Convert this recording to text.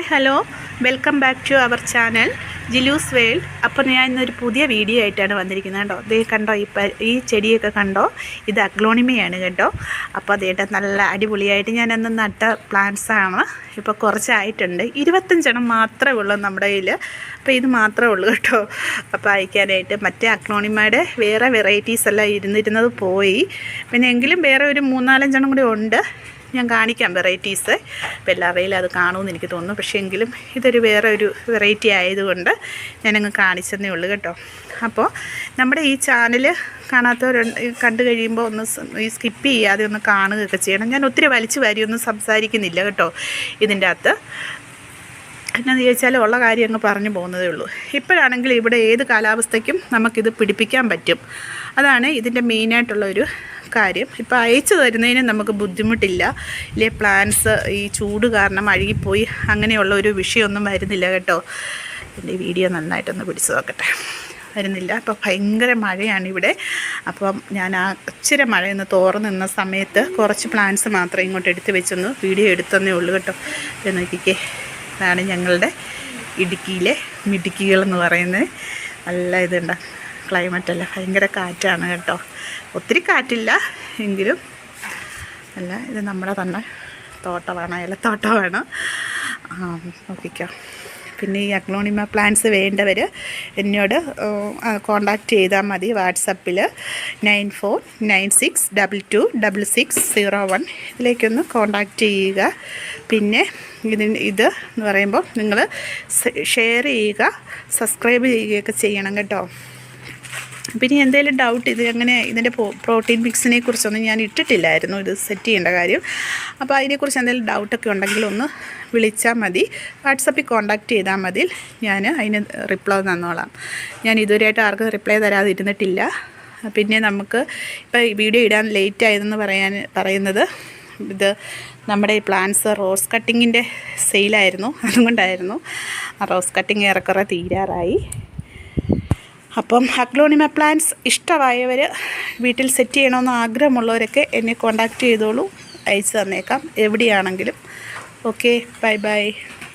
Hello. Welcome back to our channel. Jilu's world. അപ്പോൾ ഞാൻ ഇന്നൊരു പുതിയ വീഡിയോ ആയിട്ടാണ് വന്നിരിക്കുന്നത് കേട്ടോ ഇത് കണ്ടോ ഈ ഈ ചെടിയൊക്കെ കണ്ടോ? ഇത് അഗ്ലോണിമയാണ് കേട്ടോ. അപ്പോൾ അതേട്ട നല്ല അടിപൊളിയായിട്ട് ഞാൻ അന്ന് നട്ട പ്ലാന്റ്സാണ് ഇപ്പോൾ കുറച്ചായിട്ടുണ്ട്. ഇരുപത്തഞ്ചെണ്ണം മാത്രമേ ഉള്ളൂ നമ്മുടെ കയ്യിൽ. അപ്പോൾ ഇത് മാത്രമേ ഉള്ളൂ കേട്ടോ. അപ്പോൾ അയക്കാനായിട്ട് മറ്റേ അഗ്ലോണിമയുടെ വേറെ വെറൈറ്റീസ് എല്ലാം ഇരുന്നിരുന്നത് പോയി. പിന്നെ എങ്കിലും വേറെ ഒരു മൂന്നാലഞ്ചെണ്ണം കൂടി ഉണ്ട്. ഞാൻ കാണിക്കാം വെറൈറ്റീസ്. അപ്പോൾ എല്ലാവരെയും അത് കാണുമെന്ന് എനിക്ക് തോന്നുന്നു. പക്ഷേ എങ്കിലും ഇതൊരു വേറെ ഒരു വെറൈറ്റി ആയതുകൊണ്ട് ഞാനങ്ങ് കാണിച്ചെന്നേ ഉള്ളൂ കേട്ടോ. അപ്പോൾ നമ്മുടെ ഈ ചാനൽ കാണാത്തവർ കണ്ടു കഴിയുമ്പോൾ ഒന്ന് സ്കിപ്പ് ചെയ്യാതെ ഒന്ന് കാണുകയൊക്കെ ചെയ്യണം. ഞാൻ ഒത്തിരി വലിച്ചു വാരിയൊന്നും സംസാരിക്കുന്നില്ല കേട്ടോ ഇതിന്റെ അകത്ത്. എന്നാന്ന് ചോദിച്ചാൽ ഉള്ള കാര്യം അങ്ങ് പറഞ്ഞു പോകുന്നതേ ഉള്ളൂ. ഇപ്പോഴാണെങ്കിൽ ഇവിടെ ഏത് കാലാവസ്ഥയ്ക്കും നമുക്കിത് പിടിപ്പിക്കാൻ പറ്റും. അതാണ് ഇതിന്റെ മെയിനായിട്ടുള്ള ഒരു കാര്യം. ഇപ്പോൾ അയച്ചു തരുന്നതിന് നമുക്ക് ബുദ്ധിമുട്ടില്ല. ഇല്ലേ പ്ലാന്റ്സ് ഈ ചൂട് കാരണം അഴുകിപ്പോയി അങ്ങനെയുള്ള ഒരു വിഷയമൊന്നും വരുന്നില്ല കേട്ടോ. എന്റെ വീഡിയോ നന്നായിട്ടൊന്ന് പിടിച്ചു നോക്കട്ടെ. വരുന്നില്ല. അപ്പോൾ ഭയങ്കര മഴയാണ് ഇവിടെ. അപ്പം ഞാൻ ആ ഇച്ചിരി മഴയൊന്ന് തോർന്ന് നിന്ന സമയത്ത് കുറച്ച് പ്ലാന്റ്സ് മാത്രം ഇങ്ങോട്ട് എടുത്ത് വെച്ചൊന്ന് വീഡിയോ എടുത്തന്നേ ഉള്ളൂ കേട്ടോ. ഇത് നോക്കിക്കേ ഇതാണ് ഞങ്ങളുടെ ഇടുക്കിയിലെ മിടുക്കികളെന്ന് പറയുന്നത്. നല്ല ഇതുണ്ട്. ക്ലൈമറ്റല്ല ഭയങ്കര കാറ്റാണ് കേട്ടോ. ഒത്തിരി കാറ്റില്ല എങ്കിലും. അല്ല ഇത് നമ്മുടെ തന്നെ തോട്ടമാണ് ഏലത്തോട്ടമാണ് ആ നോക്കിക്കോ. പിന്നെ ഈ അഗ്ലോണിമ പ്ലാന്റ്സ് വേണ്ടവർ എന്നോട് കോണ്ടാക്റ്റ് ചെയ്താൽ മതി വാട്സപ്പിൽ. Nine four nine six double two double six zero one ഇതിലേക്കൊന്ന് contact ചെയ്യുക. പിന്നെ ഇതിന് ഇത് എന്ന് പറയുമ്പോൾ നിങ്ങൾ ഷെയർ ചെയ്യുക സബ്സ്ക്രൈബ് ചെയ്യുകയൊക്കെ ചെയ്യണം കേട്ടോ. പിന്നെ എന്തെങ്കിലും ഡൗട്ട് ഇത് എങ്ങനെ ഇതിന്റെ പ്രോട്ടീൻ മിക്സിനെ കുറിച്ചൊന്നും ഞാൻ ഇട്ടിട്ടില്ലായിരുന്നു. ഇത് സെറ്റ് ചെയ്യേണ്ട കാര്യം. അപ്പോൾ അതിനെക്കുറിച്ച് എന്തെങ്കിലും ഡൗട്ടൊക്കെ ഉണ്ടെങ്കിൽ ഒന്ന് വിളിച്ചാൽ മതി. വാട്സപ്പിൽ കോൺടാക്റ്റ് ചെയ്താൽ മതി. ഞാൻ അതിന് റിപ്ലൈ തന്നോളാം. ഞാൻ ഇതുവരെയായിട്ട് ആർക്കും റിപ്ലൈ തരാതിരുന്നിട്ടില്ല. പിന്നെ നമുക്ക് ഇപ്പോൾ വീഡിയോ ഇടാൻ ലേറ്റ് ആയതെന്ന് പറയാൻ പറയുന്നത് ഇത് നമ്മുടെ ഈ പ്ലാന്റ്സ് റോസ് കട്ടിങ്ങിന്റെ സെയിലായിരുന്നു അതുകൊണ്ടായിരുന്നു. റോസ് കട്ടിങ് ഏറെക്കുറെ തീരാറായി. അപ്പം അഗ്ലോണിമ പ്ലാന്റ്സ് ഇഷ്ടമായവർ വീട്ടിൽ സെറ്റ് ചെയ്യണമെന്ന് ആഗ്രഹമുള്ളവരൊക്കെ എന്നെ കോണ്ടാക്റ്റ് ചെയ്തോളൂ. അയച്ചു തന്നേക്കാം. എവിടെയാണെങ്കിലും. Okay bye bye